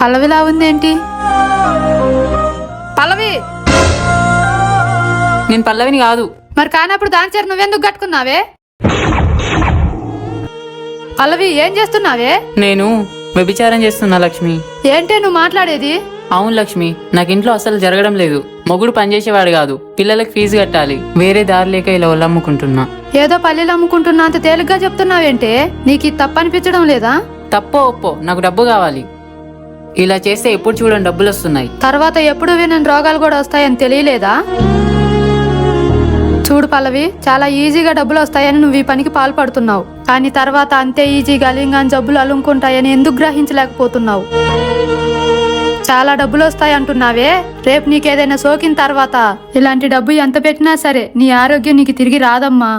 పల్లవిలా ఉందేంటి పల్లవి! నేను పల్లవిని కాదు. మరి కానప్పుడు దాని చీర నువ్వెందుకు కట్టుకున్నావే? పల్లవి ఏం చేస్తున్నావే? నేను వ్యభిచారం చేస్తున్నా లక్ష్మి. ఏంటే నువ్వు మాట్లాడేది? అవును లక్ష్మి. నాకు ఇంట్లో అసలు జరగడం లేదు. మొగుడు పనిచేసేవాడు కాదు. పిల్లలకు ఫీజు కట్టాలి. వేరే దారి లేక ఇలా ఒళ్ళమ్ముకుంటున్నా. ఏదో పల్లెలు అమ్ముకుంటున్నా అంత తేలిగ్గా చెప్తున్నావేంటే? నీకు ఇది తప్పనిపించడం లేదా? తప్పో ఒప్పో. నాకు డబ్బు కావాలి. ఇలా చేస్తే ఎప్పుడు చూడండి డబ్బులు వస్తున్నాయి. తర్వాత ఎప్పుడు వినని రోగాలు కూడా వస్తాయని తెలియలేదా? చూడు పల్లవి చాలా ఈజీగా డబ్బులు వస్తాయని నువ్వు ఈ పనికి పాల్పడుతున్నావు. కానీ తర్వాత అంతే ఈజీగా లింగాన్ని జబ్బులు అలుముకుంటాయని ఎందుకు గ్రహించలేకపోతున్నావు? చాలా డబ్బులు వస్తాయి అంటున్నావే? రేపు నీకేదైనా సోకిన తర్వాత ఇలాంటి డబ్బు ఎంత పెట్టినా సరే నీ ఆరోగ్యం నీకు తిరిగి రాదమ్మా.